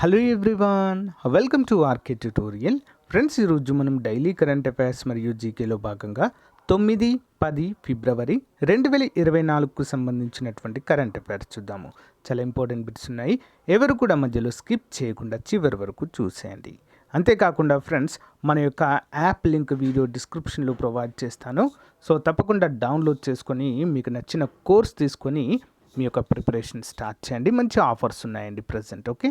Hello everyone welcome to RK tutorial. Friends ఈరోజు మనం daily current affairs మరియు జీకేలో భాగంగా తొమ్మిది పది ఫిబ్రవరి రెండు వేల ఇరవై నాలుగుకు సంబంధించినటువంటి కరెంట్ అఫైర్స్ చూద్దాము. చాలా ఇంపార్టెంట్ బిట్స్ ఉన్నాయి. ఎవరు కూడా మధ్యలో స్కిప్ చేయకుండా చివరి వరకు చూసేయండి. అంతేకాకుండా ఫ్రెండ్స్ మన యొక్క యాప్ లింక్ వీడియో డిస్క్రిప్షన్లో ప్రొవైడ్ చేస్తాను. సో తప్పకుండా డౌన్లోడ్ చేసుకొని మీకు నచ్చిన కోర్స్ తీసుకొని మీ యొక్క ప్రిపరేషన్ స్టార్ట్ చేయండి. మంచి ఆఫర్స్ ఉన్నాయండి present okay?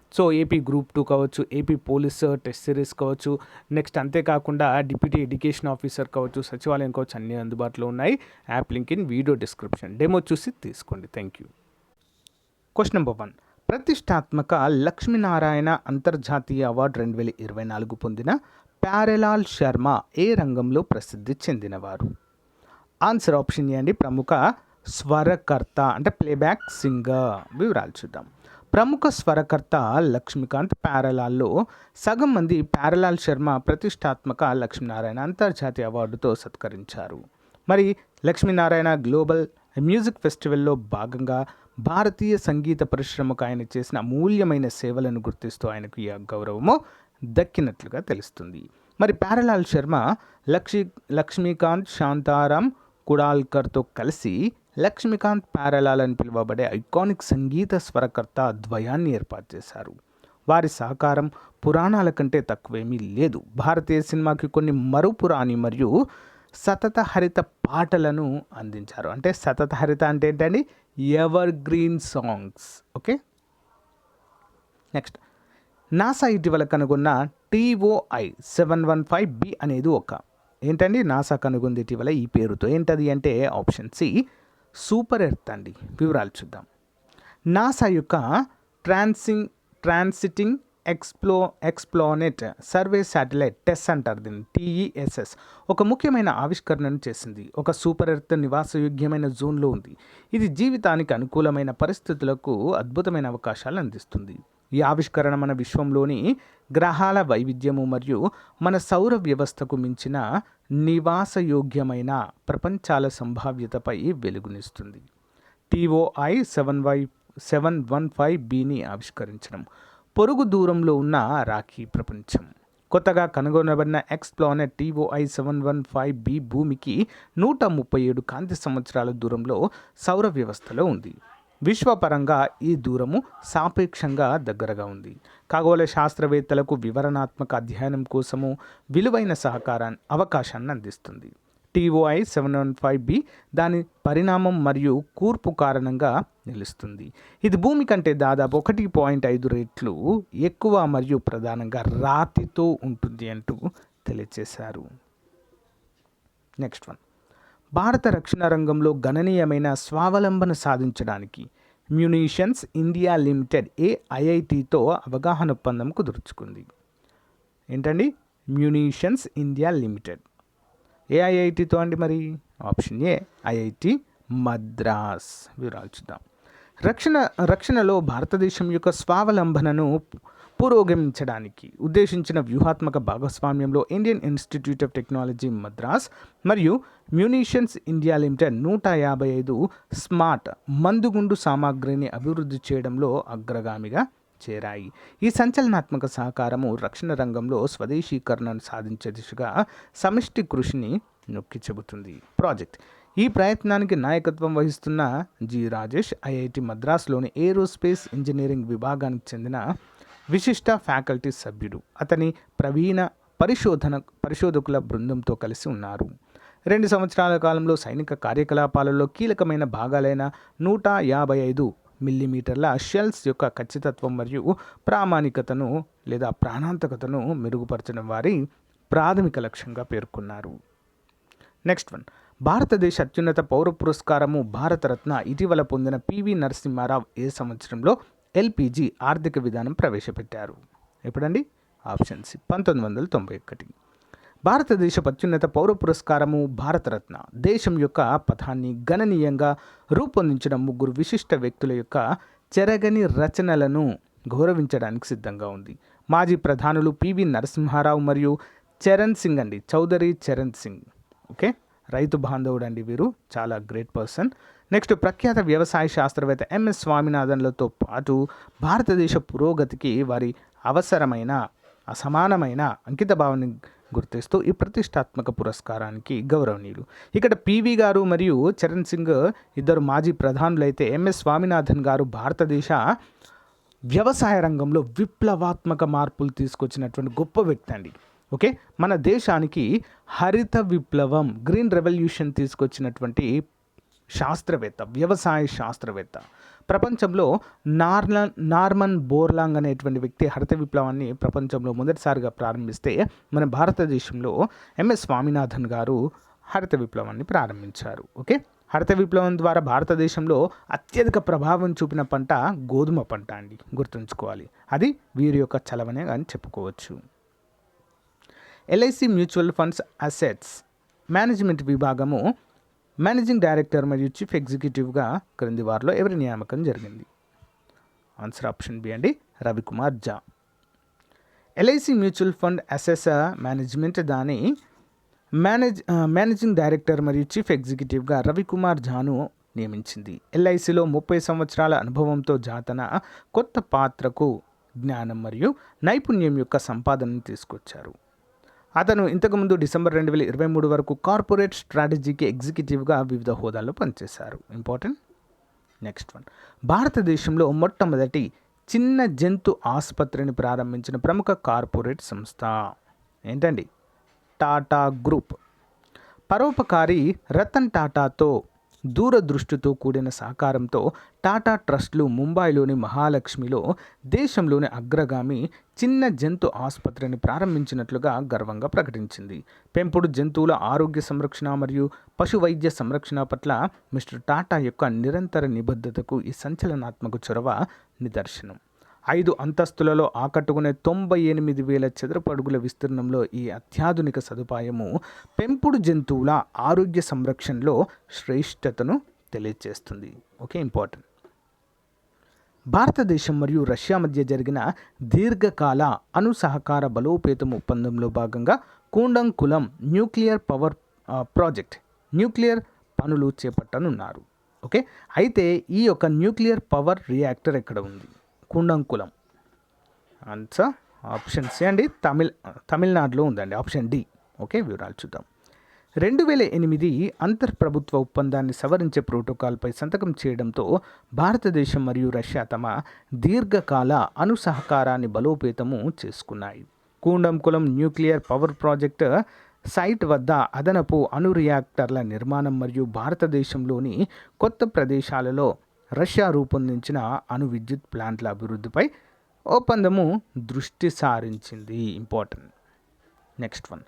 So AP group two కావచ్చు ఏపీ పోలీస్ టెస్ట్ సిరీస్ కావచ్చు నెక్స్ట్ అంతేకాకుండా డిప్యూటీ ఎడ్యుకేషన్ ఆఫీసర్ కావచ్చు సచివాలయం కావచ్చు అన్నీ అందుబాటులో ఉన్నాయి. App link in video description demo చూసి తీసుకోండి. Thank you question number one ప్రతిష్టాత్మక లక్ష్మీనారాయణ అంతర్జాతీయ అవార్డు రెండు వేల ఇరవై నాలుగు పొందిన ప్యారెలాల్ శర్మ ఏ రంగంలో ప్రసిద్ధి చెందినవారు? ఆన్సర్ ఆప్షన్ ఏ అండి ప్రముఖ స్వరకర్త అంటే ప్లేబ్యాక్ సింగర్ వివరాలు చూద్దాం. ప్రముఖ స్వరకర్త లక్ష్మీకాంత్ ప్యారలాల్లో సగం మంది ప్యారలాల్ శర్మ ప్రతిష్టాత్మక లక్ష్మీనారాయణ అంతర్జాతీయ అవార్డుతో సత్కరించారు. మరి లక్ష్మీనారాయణ గ్లోబల్ మ్యూజిక్ ఫెస్టివల్లో భాగంగా భారతీయ సంగీత పరిశ్రమకు ఆయన చేసిన అమూల్యమైన సేవలను గుర్తిస్తూ ఆయనకు ఈ గౌరవము దక్కినట్లుగా తెలుస్తుంది. మరి ప్యారలాల్ శర్మ లక్ష్మీ లక్ష్మీకాంత్ శాంతారాం కుడాల్కర్తో కలిసి లక్ష్మీకాంత్ ప్యారలాల్ అని పిలువబడే ఐకానిక్ సంగీత స్వరకర్త ద్వయాన్ని ఏర్పాటు చేశారు. వారి సహకారం పురాణాల కంటే తక్కువేమీ లేదు. భారతీయ సినిమాకి కొన్ని మరుపురాణి మరియు సతత హరిత పాటలను అందించారు. అంటే సతత హరిత అంటే ఏంటండి? Evergreen songs. Okay? Next. NASA ఇటీవల కనుగొన్న TOI seven one five B అనేది ఒక. ఏంటండి? నాసా కనుగొంది ఇటీవల ఈ పేరుతో. ఏంటది అంటే ఆప్షన్ సి సూపర్ ఎర్త్ అండి. వివరాలు చూద్దాం. నాసా యొక్క ట్రాన్సింగ్ transiting ఎక్స్ప్లో exoplanet survey satellite TESS అంటారు దీన్ని టీఈఎస్ఎస్. ఒక ముఖ్యమైన ఆవిష్కరణను చేసింది. ఒక సూపర్ ఎర్త్ నివాసయోగ్యమైన జోన్లో ఉంది. ఇది జీవితానికి అనుకూలమైన పరిస్థితులకు అద్భుతమైన అవకాశాలు అందిస్తుంది. ఈ ఆవిష్కరణ మన విశ్వంలోని గ్రహాల వైవిధ్యము మరియు మన సౌర వ్యవస్థకు మించిన నివాసయోగ్యమైన ప్రపంచాల సంభావ్యతపై వెలుగునిస్తుంది. TOI seven Y seven one five బిని ఆవిష్కరించడం. పొరుగు దూరంలో ఉన్న రాఖీ ప్రపంచం. కొత్తగా కనుగొనబడిన exoplanet TOI seven one five B భూమికి నూట ముప్పై ఏడు కాంతి సంవత్సరాల దూరంలో సౌర వ్యవస్థలో ఉంది. విశ్వపరంగా ఈ దూరము సాపేక్షంగా దగ్గరగా ఉంది. ఖగోళ శాస్త్రవేత్తలకు వివరణాత్మక అధ్యయనం కోసము విలువైన సహకారాన్ని అవకాశాన్ని అందిస్తుంది. TOI seven one five B దాని పరిణామం మరియు కూర్పు కారణంగా నిలుస్తుంది. ఇది భూమి కంటే దాదాపు ఒకటి పాయింట్ ఐదు రెట్లు ఎక్కువ మరియు ప్రధానంగా రాతితో ఉంటుంది అంటూ తెలియచేశారు. Next one. భారత రక్షణ రంగంలో గణనీయమైన స్వావలంబన సాధించడానికి మ్యునీషన్స్ ఇండియా లిమిటెడ్ ఏ అవగాహన ఒప్పందం కుదుర్చుకుంది. ఏంటండి? మ్యునీషన్స్ ఇండియా లిమిటెడ్. ఏఐఐటితో అండి మరి? Option A IIT Madras. వివరాలు చూద్దాం. రక్షణ రక్షణలో భారతదేశం యొక్క స్వావలంబనను పురోగమించడానికి ఉద్దేశించిన వ్యూహాత్మక భాగస్వామ్యంలో Indian Institute of Technology Madras మరియు మ్యూనిషన్స్ ఇండియా లిమిటెడ్ నూట యాభై ఐదు స్మార్ట్ మందుగుండు సామాగ్రిని అభివృద్ధి చేయడంలో అగ్రగామిగా చేరాయి. ఈ సంచలనాత్మక సహకారము రక్షణ రంగంలో స్వదేశీకరణను సాధించే దిశగా సమిష్టి కృషిని నొక్కి చెబుతుంది. ప్రాజెక్ట్. ఈ ప్రయత్నానికి నాయకత్వం వహిస్తున్న జి రాజేష్ ఐఐటి మద్రాసులోని ఏరోస్పేస్ ఇంజనీరింగ్ విభాగానికి చెందిన విశిష్ట ఫ్యాకల్టీ సభ్యుడు. అతని ప్రవీణ పరిశోధన పరిశోధకుల బృందంతో కలిసి ఉన్నారు. రెండు సంవత్సరాల కాలంలో సైనిక కార్యకలాపాలలో కీలకమైన భాగాలైన నూట యాభై ఐదు మిల్లీమీటర్ల షెల్స్ యొక్క ఖచ్చితత్వం మరియు ప్రామాణికతను లేదా ప్రాణాంతకతను మెరుగుపరచడం వారి ప్రాథమిక లక్ష్యంగా పేర్కొన్నారు. Next one. భారతదేశ అత్యున్నత పౌర పురస్కారము భారతరత్న ఇటీవల పొందిన పివి నరసింహారావు ఏ సంవత్సరంలో ఎల్పిజి ఆర్థిక విధానం ప్రవేశపెట్టారు. ఎప్పుడండి? ఆప్షన్ సి పంతొమ్మిది వందల తొంభై ఒకటి. భారతదేశ అత్యున్నత పౌర పురస్కారము భారతరత్న. దేశం యొక్క పథాన్ని గణనీయంగా రూపొందించిన ముగ్గురు విశిష్ట వ్యక్తుల యొక్క చెరగని రచనలను గౌరవించడానికి సిద్ధంగా ఉంది. మాజీ ప్రధానులు పివి నరసింహారావు మరియు చరణ్ సింగ్ అండి. చౌదరి చరణ్ సింగ్. ఓకే? రైతు బాంధవుడు అండి వీరు. చాలా గ్రేట్ పర్సన్. నెక్స్ట్ ప్రఖ్యాత వ్యవసాయ శాస్త్రవేత్త ఎంఎస్ స్వామినాథన్లతో పాటు భారతదేశ పురోగతికి వారి అవసరమైన అసమానమైన అంకిత భావాన్ని గుర్తిస్తూ ఈ ప్రతిష్టాత్మక పురస్కారానికి గౌరవనీయులు. ఇక్కడ పివి గారు మరియు చరణ్ సింగ్ ఇద్దరు మాజీ ప్రధానులైతే ఎంఎస్ స్వామినాథన్ గారు భారతదేశ వ్యవసాయ రంగంలో విప్లవాత్మక మార్పులు తీసుకొచ్చినటువంటి గొప్ప వ్యక్తి అండి. ఓకే? మన దేశానికి హరిత విప్లవం గ్రీన్ రెవల్యూషన్ తీసుకొచ్చినటువంటి శాస్త్రవేత్త వ్యవసాయ శాస్త్రవేత్త. ప్రపంచంలో నార్ల నార్మన్ బోర్లాంగ్ అనేటువంటి వ్యక్తి హరిత విప్లవాన్ని ప్రపంచంలో మొదటిసారిగా ప్రారంభిస్తే మన భారతదేశంలో ఎంఎస్ స్వామినాథన్ గారు హరిత విప్లవాన్ని ప్రారంభించారు. ఓకే? హరిత విప్లవం ద్వారా భారతదేశంలో అత్యధిక ప్రభావం చూపిన పంట గోధుమ పంట అండి. గుర్తుంచుకోవాలి. అది వీరి యొక్క చలవనే అని చెప్పుకోవచ్చు. LIC mutual funds assets management విభాగము మేనేజింగ్ డైరెక్టర్ మరియు చీఫ్ ఎగ్జిక్యూటివ్గా క్రింది వారిలో ఎవరి నియామకం జరిగింది? ఆన్సర్ ఆప్షన్ బి అండి Ravikumar Jha. LIC mutual fund asset management దాని మేనేజ్ మేనేజింగ్ డైరెక్టర్ మరియు చీఫ్ ఎగ్జిక్యూటివ్గా రవికుమార్ ఝాను నియమించింది. ఎల్ఐసిలో ముప్పై సంవత్సరాల అనుభవంతో జాతన కొత్త పాత్రకు జ్ఞానం మరియు నైపుణ్యం యొక్క సంపాదనను తీసుకొచ్చారు. అతను ఇంతకుముందు డిసెంబర్ రెండు వేల ఇరవై మూడు వరకు కార్పొరేట్ స్ట్రాటజీకి ఎగ్జిక్యూటివ్గా వివిధ హోదాల్లో పనిచేశారు. ఇంపార్టెంట్? Next one. భారతదేశంలో మొట్టమొదటి చిన్న జంతు ఆసుపత్రిని ప్రారంభించిన ప్రముఖ కార్పొరేట్ సంస్థ ఏంటండి? టాటా గ్రూప్. పరోపకారి రతన్ టాటాతో దూరదృష్టితో కూడిన సహకారంతో టాటా ట్రస్ట్లు ముంబైలోని మహాలక్ష్మిలో దేశంలోని అగ్రగామి చిన్న జంతు ఆసుపత్రిని ప్రారంభించినట్లుగా గర్వంగా ప్రకటించింది. పెంపుడు జంతువుల ఆరోగ్య సంరక్షణ మరియు పశు వైద్య సంరక్షణ పట్ల మిస్టర్ టాటా యొక్క నిరంతర నిబద్ధతకు ఈ సంచలనాత్మక చొరవ నిదర్శనం. ఐదు అంతస్తులలో ఆకట్టుకునే తొంభై ఎనిమిది వేల చదరపు అడుగుల విస్తీర్ణంలో ఈ అత్యాధునిక సదుపాయము పెంపుడు జంతువుల ఆరోగ్య సంరక్షణలో శ్రేష్టతను తెలియజేస్తుంది ఓకే ఇంపార్టెంట్. భారతదేశం మరియు రష్యా మధ్య జరిగిన దీర్ఘకాల అణు సహకార బలోపేతం ఒప్పందంలో భాగంగా Kudankulam nuclear power project nuclear పనులు చేపట్టనున్నారు. ఓకే? అయితే ఈ యొక్క న్యూక్లియర్ పవర్ రియాక్టర్ ఎక్కడ ఉంది? కుండంకులం. ఆన్సర్ ఆప్షన్ సి అండి. తమిళ్ తమిళనాడులో ఉందండి. Option D. ఓకే? వివరాలు చూద్దాం. రెండు వేల ఎనిమిది అంతర్ప్రభుత్వ ఒప్పందాన్ని సవరించే ప్రోటోకాల్పై సంతకం చేయడంతో భారతదేశం మరియు రష్యా తమ దీర్ఘకాల అణు సహకారాన్ని బలోపేతము చేసుకున్నాయి. Kudankulam nuclear power project site వద్ద అదనపు అణు రియాక్టర్ల నిర్మాణం మరియు భారతదేశంలోని కొత్త ప్రదేశాలలో రష్యా రూపొందించిన అణు విద్యుత్ ప్లాంట్ల అభివృద్ధిపై ఒప్పందము దృష్టి సారించింది. ఇంపార్టెంట్. Next one.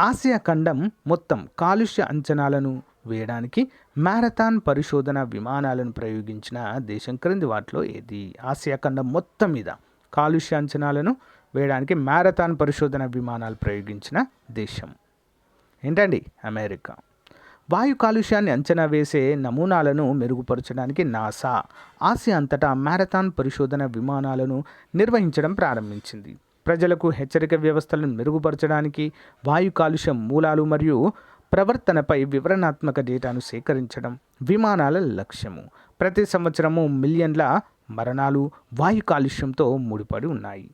ఆసియా ఖండం మొత్తం కాలుష్య అంచనాలను వేయడానికి మ్యారథాన్ పరిశోధన విమానాలను ప్రయోగించిన దేశం క్రింది వాటిలో ఏది? ఆసియా ఖండం మొత్తం మీద కాలుష్య అంచనాలను వేయడానికి మ్యారథాన్ పరిశోధన విమానాలు ప్రయోగించిన దేశం. ఏంటండి? అమెరికా. వాయు కాలుష్యాన్ని అంచనా వేసే నమూనాలను మెరుగుపరచడానికి నాసా ఆసియా అంతటా మ్యారథాన్ పరిశోధన విమానాలను నిర్వహించడం ప్రారంభించింది. ప్రజలకు హెచ్చరిక వ్యవస్థలను మెరుగుపరచడానికి వాయు కాలుష్యం మూలాలు మరియు ప్రవర్తనపై వివరణాత్మక డేటాను సేకరించడం విమానాల లక్ష్యము. ప్రతి సంవత్సరము మిలియన్ల మరణాలు వాయు కాలుష్యంతో ముడిపడి ఉన్నాయి.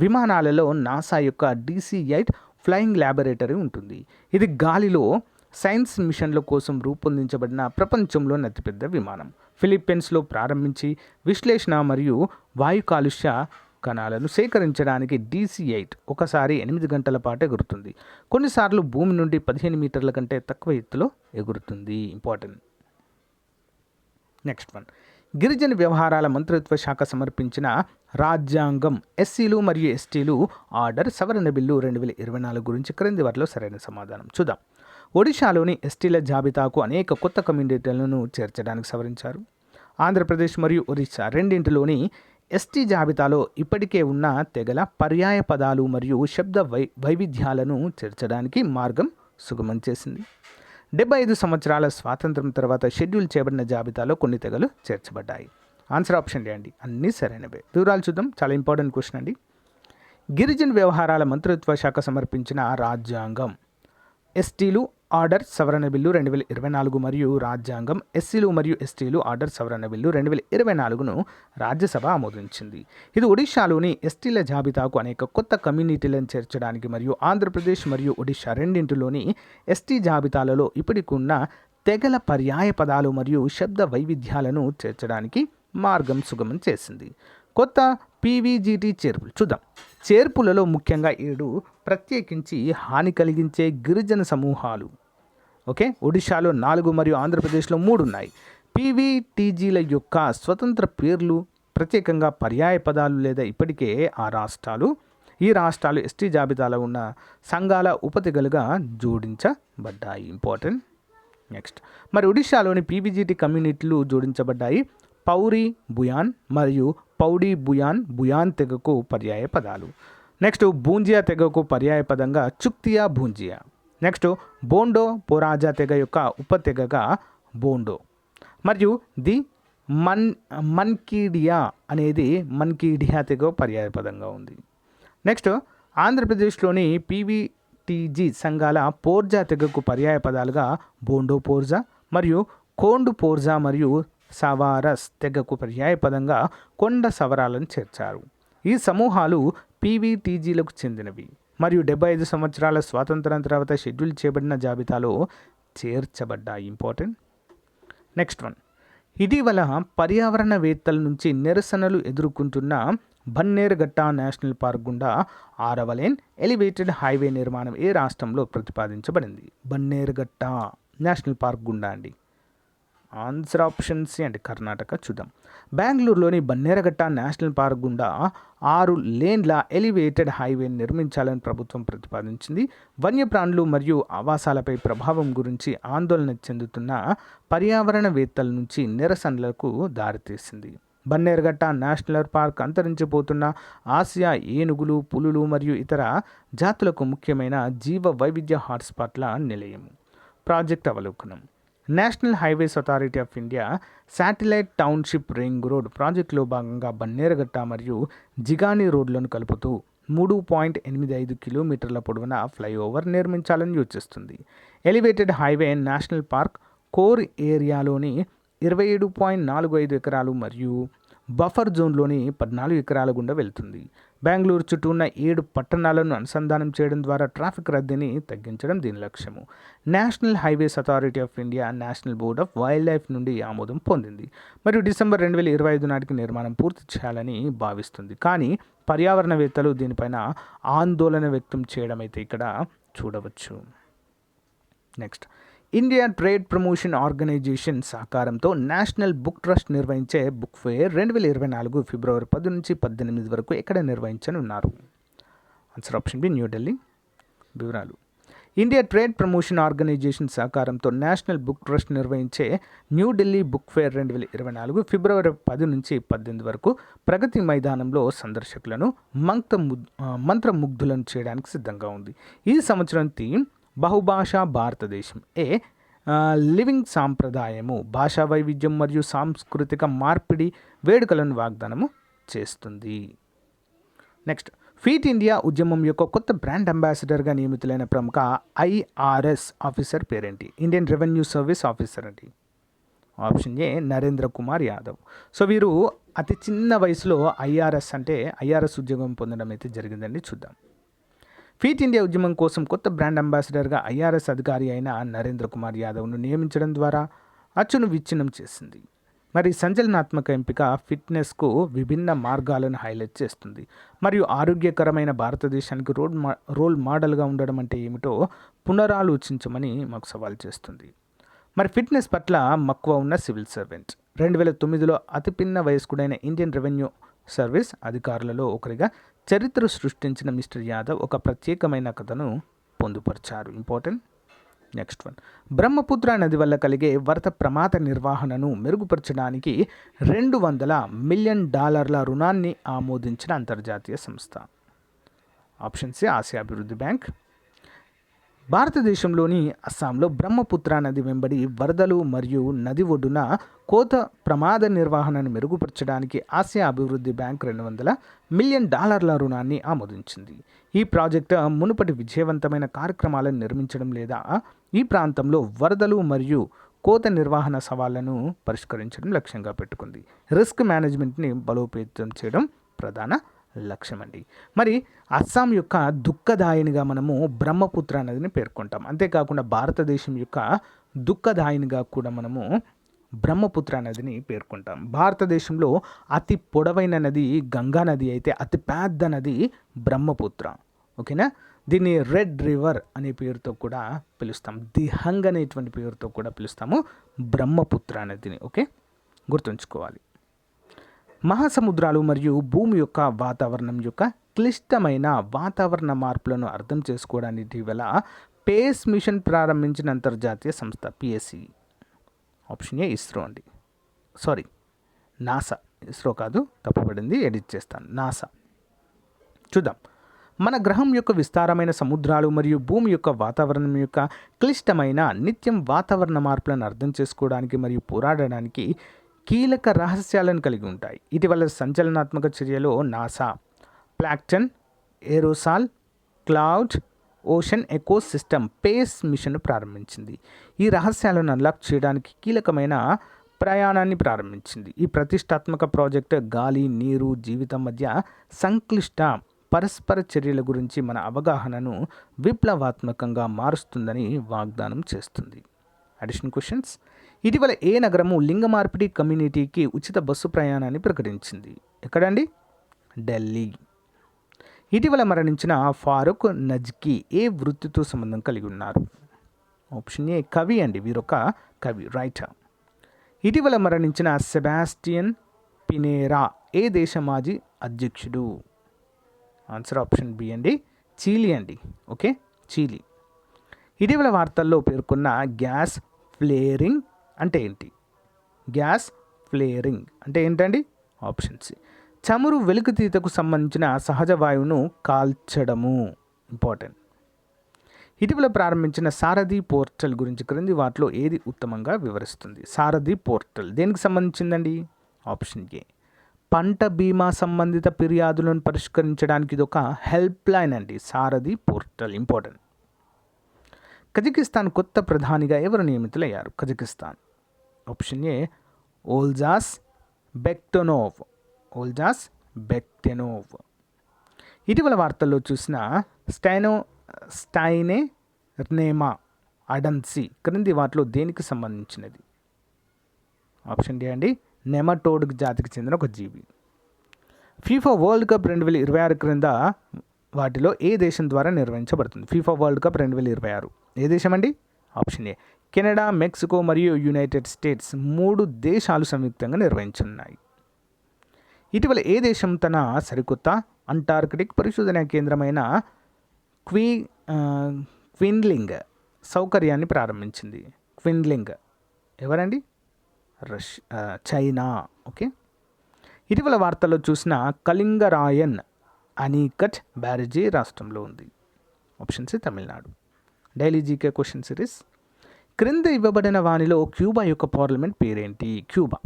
విమానాలలో నాసా యొక్క డీసీ ఎయిట్ ఫ్లయింగ్ ల్యాబొరేటరీ ఉంటుంది. ఇది గాలిలో సైన్స్ మిషన్ల కోసం రూపొందించబడిన ప్రపంచంలోని అతిపెద్ద విమానం. ఫిలిప్పీన్స్లో ప్రారంభించి విశ్లేషణ మరియు వాయు కాలుష్య కణాలను సేకరించడానికి డీసీ ఎయిట్ ఒకసారి ఎనిమిది గంటల పాటు ఎగురుతుంది. కొన్నిసార్లు భూమి నుండి పదిహేను మీటర్ల కంటే తక్కువ ఎత్తులో ఎగురుతుంది. ఇంపార్టెంట్. Next one. గిరిజన వ్యవహారాల మంత్రిత్వ శాఖ సమర్పించిన రాజ్యాంగం ఎస్సీలు మరియు ఎస్టీలు ఆర్డర్ సవరణ బిల్లు రెండు వేల ఇరవై నాలుగు గురించి క్రింది వారిలో సరైన సమాధానం చూద్దాం. ఒడిశాలోని ఎస్టీల జాబితాకు అనేక కొత్త కమ్యూనిటీలను చేర్చడానికి సవరించారు. ఆంధ్రప్రదేశ్ మరియు ఒరిస్సా రెండింటిలోని ఎస్టీ జాబితాలో ఇప్పటికే ఉన్న తెగల పర్యాయ పదాలు మరియు శబ్ద వై వైవిధ్యాలను చేర్చడానికి మార్గం సుగమం చేసింది. డెబ్బై ఐదు సంవత్సరాల స్వాతంత్రం తర్వాత షెడ్యూల్ చేయబడిన జాబితాలో కొన్ని తెగలు చేర్చబడ్డాయి. ఆన్సర్ ఆప్షన్ అండి. అన్నీ సరైనవే. వివరాలు చూద్దాం. చాలా ఇంపార్టెంట్ క్వశ్చన్ అండి. గిరిజన వ్యవహారాల మంత్రిత్వ శాఖ సమర్పించిన రాజ్యాంగం. ఎస్టీలు ఆర్డర్ సవరణ బిల్లు రెండు వేల ఇరవై నాలుగు మరియు రాజ్యాంగం ఎస్సీలు మరియు ఎస్టీలు ఆర్డర్ సవరణ బిల్లు రెండు వేల ఇరవై నాలుగును రాజ్యసభ ఆమోదించింది. ఇది ఒడిశాలోని ఎస్టీల జాబితాకు అనేక కొత్త కమ్యూనిటీలను చేర్చడానికి మరియు ఆంధ్రప్రదేశ్ మరియు ఒడిశా రెండింటిలోని ఎస్టీ జాబితాలలో ఇప్పటికున్న తెగల పర్యాయ పదాలు మరియు శబ్ద వైవిధ్యాలను చేర్చడానికి మార్గం సుగమం చేసింది. కొత్త పీవీజీటీ చేర్పులు చూద్దాం. చేర్పులలో ముఖ్యంగా ఏడు ప్రత్యేకించి హాని కలిగించే గిరిజన సమూహాలు. ఓకే? ఒడిశాలో నాలుగు మరియు ఆంధ్రప్రదేశ్లో మూడు ఉన్నాయి. పీవీటీజీల యొక్క స్వతంత్ర పేర్లు ప్రత్యేకంగా పర్యాయ పదాలు లేదా ఇప్పటికే ఆ రాష్ట్రాలు ఈ రాష్ట్రాలు ఎస్టీ జాబితాలో ఉన్న సంఘాల ఉపతిగలుగా జోడించబడ్డాయి. ఇంపార్టెంట్. నెక్స్ట్. మరి ఒడిశాలోని పీవీజీటీ కమ్యూనిటీలు జోడించబడ్డాయి. పౌరి బుయాన్ మరియు పౌడి బుయాన్ బుయాన్ తెగకు పర్యాయ పదాలు. నెక్స్ట్ బూంజియా తెగకు పర్యాయ పదంగా చుక్తియా బూంజియా నెక్స్ట్ బోండో పోరాజా తెగ యొక్క ఉపతెగగా బోండో. మరియు ది మన్ మన్కీడియా అనేది మన్కీడియా తెగ పర్యాయ పదంగా ఉంది. నెక్స్ట్ ఆంధ్రప్రదేశ్లోని పీవీటీజీ సంఘాల పోర్జా తెగకు పర్యాయ పదాలుగా బోండో పోర్జా మరియు కోండు పోర్జా మరియు సవారస్ తెగకు పర్యాయ పదంగా కొండ సవరాలను చేర్చారు. ఈ సమూహాలు పీవీటీజీలకు చెందినవి. మరియు డెబ్బై ఐదు సంవత్సరాల స్వాతంత్రం తర్వాత షెడ్యూల్ చేయబడిన జాబితాలో చేర్చబడ్డాయి. ఇంపార్టెంట్. Next one. ఇటీవల పర్యావరణవేత్తల నుంచి నిరసనలు ఎదుర్కొంటున్న బన్నేరుగట్ట నేషనల్ పార్క్ గుండా ఆరవలేన్ ఎలివేటెడ్ హైవే నిర్మాణం ఏ రాష్ట్రంలో ప్రతిపాదించబడింది. బన్నేరుగట్ట నేషనల్ పార్క్ గుండా అండి. ఆన్సర్ ఆప్షన్ సి కర్ణాటక చూద్దాం. బెంగళూరులోని బన్నేరగట్ట నేషనల్ పార్క్ గుండా ఆరు లేన్ల ఎలివేటెడ్ హైవే నిర్మించాలని ప్రభుత్వం ప్రతిపాదించింది. వన్యప్రాణులు మరియు ఆవాసాలపై ప్రభావం గురించి ఆందోళన చెందుతున్న పర్యావరణవేత్తల నుంచి నిరసనలకు దారితీసింది. బన్నేరుగట్ట నేషనల్ పార్క్ అంతరించిపోతున్న ఆసియా ఏనుగులు పులులు మరియు ఇతర జాతులకు ముఖ్యమైన జీవ వైవిధ్య హాట్స్పాట్ల నిలయం. ప్రాజెక్ట్ అవలోకనం. National Highways Authority of India satellite township ring road ప్రాజెక్టులో భాగంగా బన్నేరగట్ట మరియు జిగాని రోడ్లను కలుపుతూ మూడు పాయింట్ ఎనిమిది ఐదు కిలోమీటర్ల పొడవున ఫ్లైఓవర్ నిర్మించాలని యోచిస్తుంది. Elevated highway national park core ఏరియాలోని ఇరవై ఏడు పాయింట్ నాలుగు ఐదు ఎకరాలు మరియు బఫర్ జోన్లోని పద్నాలుగు ఎకరాల గుండా వెళ్తుంది. బెంగళూరు చుట్టూ ఉన్న ఏడు పట్టణాలను అనుసంధానం చేయడం ద్వారా ట్రాఫిక్ రద్దీని తగ్గించడం దీని లక్ష్యము. National Highways Authority of India National Board of wildlife నుండి ఆమోదం పొందింది. మరియు డిసెంబర్ రెండు వేల ఇరవై ఐదు నాటికి నిర్మాణం పూర్తి చేయాలని భావిస్తుంది. కానీ పర్యావరణవేత్తలు దీనిపైన ఆందోళన వ్యక్తం చేయడం అయితే ఇక్కడ చూడవచ్చు. Next. India Trade Promotion Organisation సహకారంతో నేషనల్ బుక్ ట్రస్ట్ నిర్వహించే బుక్ ఫెయిర్ రెండు వేల ఇరవై నాలుగు ఫిబ్రవరి పది నుంచి పద్దెనిమిది వరకు ఎక్కడ నిర్వహించనున్నారు? ఆన్సర్ ఆప్షన్ బి న్యూఢిల్లీ వివరాలు. ఇండియా ట్రేడ్ ప్రమోషన్ ఆర్గనైజేషన్ సహకారంతో నేషనల్ బుక్ ట్రస్ట్ నిర్వహించే న్యూఢిల్లీ బుక్ ఫెయిర్ రెండు వేల ఇరవై నాలుగు ఫిబ్రవరి పది నుంచి పద్దెనిమిది వరకు ప్రగతి మైదానంలో సందర్శకులను మంత్ర మంత్రముగ్ధులను చేయడానికి సిద్ధంగా ఉంది. ఈ సంవత్సరం థీమ్ బహుభాషా భారతదేశం. ఏ లివింగ్ సాంప్రదాయము భాషా వైవిధ్యం మరియు సాంస్కృతిక మార్పిడి వేడుకలను వాగ్దానము చేస్తుంది. నెక్స్ట్ ఫీట్ ఇండియా ఉద్యమం యొక్క కొత్త బ్రాండ్ అంబాసిడర్గా నియమితులైన ప్రముఖ ఐఆర్ఎస్ ఆఫీసర్ పేరేంటి? ఇండియన్ రెవెన్యూ సర్వీస్ ఆఫీసర్ అండి. Option A Narendra Kumar Yadav. So వీరు అతి చిన్న వయసులో ఐఆర్ఎస్ అంటే ఐఆర్ఎస్ ఉద్యోగం పొందడం అయితే జరిగిందండి చూద్దాం. ఫీట్ ఇండియా ఉద్యమం కోసం కొత్త బ్రాండ్ అంబాసిడర్గా ఐఆర్ఎస్ అధికారి అయిన నరేంద్ర కుమార్ యాదవ్ను నియమించడం ద్వారా అచ్చును విచ్ఛిన్నం చేసింది. మరి సంచలనాత్మక ఎంపిక ఫిట్నెస్కు విభిన్న మార్గాలను హైలైట్ చేస్తుంది. మరియు ఆరోగ్యకరమైన భారతదేశానికి రోడ్ మా రోల్ మోడల్గా ఉండడం అంటే ఏమిటో పునరాలోచించమని మాకు సవాల్ చేస్తుంది. మరి ఫిట్నెస్ పట్ల మక్కువ ఉన్న సివిల్ సర్వెంట్. రెండు వేల తొమ్మిదిలో అతిపిన్న వయస్కుడైన ఇండియన్ రెవెన్యూ సర్వీస్ అధికారులలో ఒకరిగా చరిత్ర సృష్టించిన మిస్టర్ యాదవ్ ఒక ప్రత్యేకమైన కథను పొందుపరిచారు. ఇంపార్టెంట్? Next one. బ్రహ్మపుత్ర నది వల్ల కలిగే వరద ప్రమాద నిర్వహణను మెరుగుపరచడానికి రెండు వందల మిలియన్ డాలర్ల రుణాన్ని ఆమోదించిన అంతర్జాతీయ సంస్థ. ఆప్షన్ సి ఆసియా అభివృద్ధి బ్యాంక్. భారతదేశంలోని అస్సాంలో బ్రహ్మపుత్ర నది వెంబడి వరదలు మరియు నది ఒడ్డున కోత ప్రమాద నిర్వహణను మెరుగుపరచడానికి ఆసియా అభివృద్ధి బ్యాంక్ రెండు వందల మిలియన్ డాలర్ల రుణాన్ని ఆమోదించింది. ఈ ప్రాజెక్టు మునుపటి విజయవంతమైన కార్యక్రమాలను నిర్మించడం లేదా ఈ ప్రాంతంలో వరదలు మరియు కోత నిర్వహణ సవాళ్ళను పరిష్కరించడం లక్ష్యంగా పెట్టుకుంది. రిస్క్ మేనేజ్మెంట్ని బలోపేతం చేయడం ప్రధాన లక్ష్యం అండి మరి అస్సాం యొక్క దుఃఖదాయినిగా మనము బ్రహ్మపుత్ర నదిని పేర్కొంటాం. అంతేకాకుండా భారతదేశం యొక్క దుఃఖదాయినిగా కూడా మనము బ్రహ్మపుత్ర నదిని పేర్కొంటాం. భారతదేశంలో అతి పొడవైన నది గంగా నది అయితే అతి పెద్ద నది బ్రహ్మపుత్ర. ఓకేనా? దీన్ని రెడ్ రివర్ అనే పేరుతో కూడా పిలుస్తాం. దిహంగ్ అనేటువంటి పేరుతో కూడా పిలుస్తాము బ్రహ్మపుత్ర నదిని. ఓకే? గుర్తుంచుకోవాలి. మహాసముద్రాలు మరియు భూమి యొక్క వాతావరణం యొక్క క్లిష్టమైన వాతావరణ మార్పులను అర్థం చేసుకోవడానికి ఇటీవల పేస్ మిషన్ ప్రారంభించిన అంతర్జాతీయ సంస్థ పిఎస్సి ఆప్షన్ ఏ ఇస్రో అండి. Sorry NASA. ఇస్రో కాదు తప్పబడింది ఎడిట్ చేస్తాను. నాసా. చూద్దాం. మన గ్రహం యొక్క విస్తారమైన సముద్రాలు మరియు భూమి యొక్క వాతావరణం యొక్క క్లిష్టమైన నిత్యం వాతావరణ మార్పులను అర్థం చేసుకోవడానికి మరియు పోరాడడానికి కీలక రహస్యాలను కలిగి ఉంటాయి. ఇటీవల సంచలనాత్మక చర్యలో NASA plankton aerosol cloud ocean ecosystem pace mission ప్రారంభించింది. ఈ రహస్యాలను అన్లాక్ చేయడానికి కీలకమైన ప్రయాణాన్ని ప్రారంభించింది. ఈ ప్రతిష్టాత్మక ప్రాజెక్ట్ గాలి నీరు జీవితం మధ్య సంక్లిష్ట పరస్పర చర్యల గురించి మన అవగాహనను విప్లవాత్మకంగా మారుస్తుందని వాగ్దానం చేస్తుంది. అడిషన్ క్వశ్చన్స్ ఇటీవల ఏ నగరము లింగ మార్పిడి కమ్యూనిటీకి ఉచిత బస్సు ప్రయాణాన్ని ప్రకటించింది? ఎక్కడండి? ఢిల్లీ. ఇటీవల మరణించిన ఫారూక్ నజ్కి ఏ వృత్తితో సంబంధం కలిగి ఉన్నారు? ఆప్షన్ ఏ కవి అండి. వీరొక కవి రైటర్. ఇటీవల మరణించిన సెబాస్టియన్ పినేరా ఏ దేశ మాజీ అధ్యక్షుడు? ఆన్సర్ ఆప్షన్ బి అండి. చీలి అండి. ఓకే? చీలీ. ఇటీవల వార్తల్లో పేర్కొన్న గ్యాస్ ఫ్లేరింగ్ అంటే ఏంటి? గ్యాస్ ఫ్లేరింగ్ అంటే ఏంటండి? Option C. చమురు వెలుగుతీతకు సంబంధించిన సహజ వాయువును కాల్చడము. ఇంపార్టెంట్. ఇటీవల ప్రారంభించిన సారథి పోర్టల్ గురించి క్రింది వాటిలో ఏది ఉత్తమంగా వివరిస్తుంది? సారథి పోర్టల్. దేనికి సంబంధించిందండి? Option A. పంట బీమా సంబంధిత ఫిర్యాదులను పరిష్కరించడానికి ఇది ఒక హెల్ప్ లైన్ అండి. సారథి పోర్టల్. ఇంపార్టెంట్. కజకిస్తాన్ కొత్త ప్రధానిగా ఎవరు నియమితులయ్యారు? Kazakhstan. Option A Olzhas Bektenov. Olzhas Bektenov. ఇటీవల వార్తల్లో చూసిన స్టైనో స్టైనే నేమా అడన్సీ క్రింది వాటిలో దేనికి సంబంధించినది? ఆప్షన్ డి అండి నెమటోడ్ జాతికి చెందిన ఒక జీవి. ఫీఫా వరల్డ్ కప్ రెండు వేల ఇరవై ఆరు క్రింద వాటిలో ఏ దేశం ద్వారా నిర్వహించబడుతుంది? ఫీఫా వరల్డ్ కప్ రెండు వేల ఇరవై ఆరు. ఏ దేశం అండి? Option A. కెనడా మెక్సికో మరియు యునైటెడ్ స్టేట్స్ మూడు దేశాలు సంయుక్తంగా నిర్వహించున్నాయి ఇటీవల ఏ దేశం తన సరికొత్త అంటార్కిటిక్ పరిశోధన కేంద్రమైన క్వీ క్విన్లింగ్ సౌకర్యాన్ని ప్రారంభించింది. క్విన్లింగ్ ఎవరండి? రష్ చైనా. ఓకే. ఇటీవల వార్తల్లో చూసిన కళింగరాయన్ అనీకట్ బ్యారేజీ రాష్ట్రంలో ఉంది. Option C Tamil Nadu daily GK question series క్రింద ఇవ్వబడిన వానిలో క్యూబా యొక్క పార్లమెంట్ పేరేంటి? క్యూబా.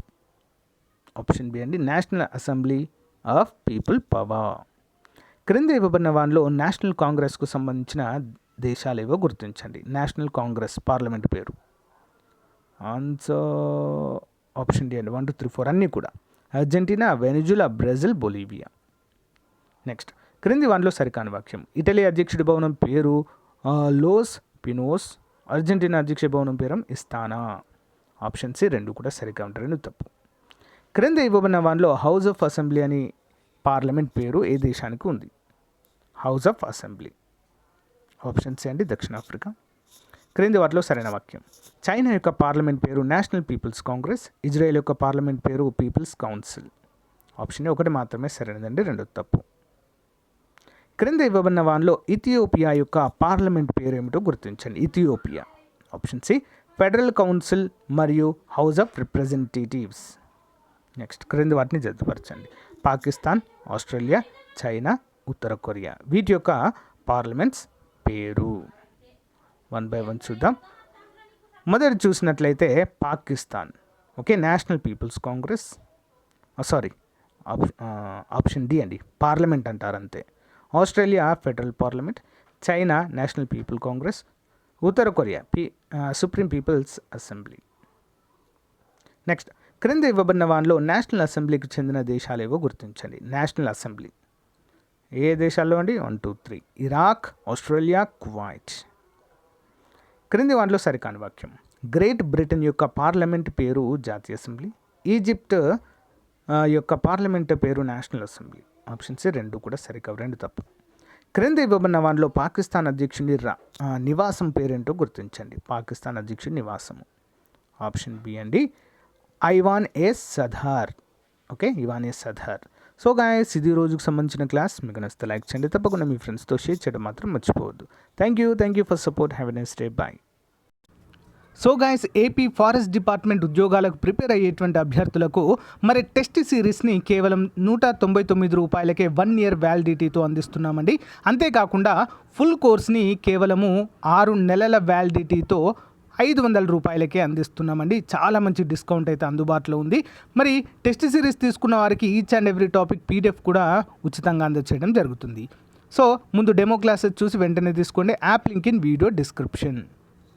ఆప్షన్ బి అండి national assembly of people power క్రింద ఇవ్వబడిన వానిలో నేషనల్ కాంగ్రెస్కు సంబంధించిన దేశాలు ఏవో గుర్తించండి. నేషనల్ కాంగ్రెస్ పార్లమెంట్ పేరు. ఆన్సర్ ఆప్షన్ డి అండి వన్ టూ త్రీ ఫోర్ అన్నీ కూడా. Argentina Venezuela Brazil Bolivia next క్రింది వన్లో సరికాని వాక్యం. ఇటలీ అధ్యక్షుడి భవనం పేరు లోస్ పినోస్. అర్జెంటీనా అధ్యక్ష భవనం పేరు ఇస్తానా? ఆప్షన్ సి రెండు కూడా సరిగా ఉంటారు రెండు తప్పు. క్రింద ఇవ్వబడిన వన్లో హౌస్ ఆఫ్ అసెంబ్లీ అని పార్లమెంట్ పేరు ఏ దేశానికి ఉంది? House of assembly. Option C అండి దక్షిణాఫ్రికా. క్రింది వాటిలో సరైన వాక్యం. చైనా యొక్క పార్లమెంట్ పేరు నేషనల్ పీపుల్స్ కాంగ్రెస్ ఇజ్రాయెల్ యొక్క పార్లమెంట్ పేరు పీపుల్స్ కౌన్సిల్. ఆప్షన్ ఒకటి మాత్రమే సరైనదండి రెండు తప్పు. క్రింద ఇవ్వబడిన వానిలో ఇథియోపియా యొక్క పార్లమెంట్ పేరు ఏమిటో గుర్తించండి. Ethiopia. Option C federal council మరియు హౌస్ ఆఫ్ రిప్రజెంటేటివ్స్ నెక్స్ట్ క్రింది వాటిని జతపరచండి. పాకిస్తాన్ ఆస్ట్రేలియా చైనా ఉత్తర కొరియా. వీటి యొక్క పార్లమెంట్స్ పేరు. వన్ బై వన్ చూద్దాం. మొదటి చూసినట్లయితే Pakistan. Okay National People's Congress sorry option D అండి. పార్లమెంట్ అంటారు అంతే. Australia federal parliament China national people congress ఉత్తర Korea P supreme people's assembly. Next క్రింద ఇవ్వబడిన వాటిలో నేషనల్ అసెంబ్లీకి చెందిన దేశాలు ఏవో గుర్తించండి. National assembly. ఏ దేశాల్లో అండి? One two three. Iraq Australia Kuwait. క్రింది వాటిలో సరికాని వాక్యం. గ్రేట్ బ్రిటన్ యొక్క పార్లమెంట్ పేరు జాతీయ అసెంబ్లీ. ఈజిప్ట్ యొక్క పార్లమెంట్ పేరు నేషనల్ అసెంబ్లీ. ఆప్షన్స్ రెండు కూడా సరికావు రెండు తప్పు. క్రింద ఇవ్వబడిన వాటిలో పాకిస్తాన్ అధ్యక్షుడి రా నివాసం పేరేంటో గుర్తించండి. పాకిస్తాన్ అధ్యక్షుడి నివాసము. ఆప్షన్ బి అండి Aiwan e Sadr. Okay Aiwan e Sadr. So guys ఇది రోజుకు సంబంధించిన క్లాస్. మీకు నచ్చితే లైక్ చేయండి. తప్పకుండా మీ ఫ్రెండ్స్తో షేర్ చేయడం మాత్రం మర్చిపోవద్దు. Thank you thank you for support. Have a next day. Bye. So guys AP forest department ఉద్యోగాలకు ప్రిపేర్ అయ్యేటువంటి అభ్యర్థులకు మరి టెస్ట్ సిరీస్ని కేవలం నూట తొంభై తొమ్మిది రూపాయలకే వన్ ఇయర్ వ్యాలిడిటీతో అందిస్తున్నామండి. అంతేకాకుండా ఫుల్ కోర్స్ని కేవలము ఆరు నెలల వ్యాలిడిటీతో ఐదు వందల రూపాయలకే అందిస్తున్నామండి. చాలా మంచి డిస్కౌంట్ అయితే అందుబాటులో ఉంది. మరి టెస్ట్ సిరీస్ తీసుకున్న వారికి each and every topic PDF కూడా ఉచితంగా అందచేయడం జరుగుతుంది. సో ముందు డెమో క్లాసెస్ చూసి వెంటనే తీసుకోండి. App link in video description